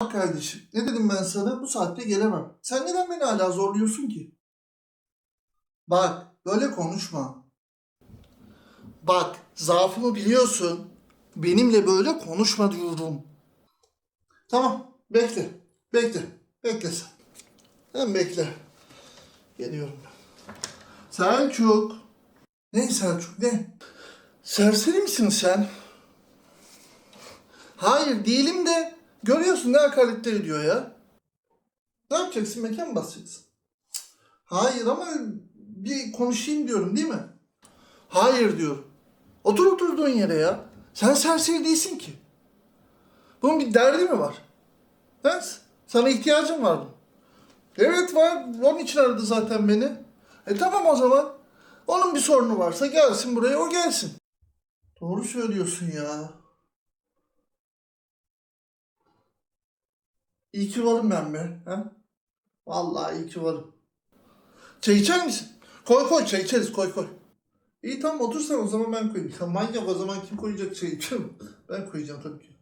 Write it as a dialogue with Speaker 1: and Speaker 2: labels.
Speaker 1: Bak kardeşim ne dedim ben sana bu saatte gelemem. Sen neden beni hala zorluyorsun ki? Bak böyle konuşma. Bak zaafımı biliyorsun. Benimle böyle konuşma diyorum. Tamam bekle. Bekle. Bekle sen. Sen bekle. Geliyorum ben. Selçuk. Ne Selçuk ne? Serseri misin sen? Hayır değilim de görüyorsun ne hakaretler ediyor ya. Ne yapacaksın mekan mı basacaksın? Hayır ama bir konuşayım diyorum değil mi? Hayır diyorum. Otur oturduğun yere ya. Sen serseri değilsin ki. Bunun bir derdi mi var? Ha? Sana ihtiyacım var mı? Evet var. Onun için aradı zaten beni. E tamam o zaman. Onun bir sorunu varsa gelsin buraya o gelsin. Doğru söylüyorsun ya. İyi ki varım ben be. Ha? Vallahi iyi ki varım. Çay içer misin? Koy koy çay içeriz koy koy. İyi tamam otur sen o zaman ben koyayım. Ya manyak o zaman kim koyacak çayı? Ben koyacağım tabii ki.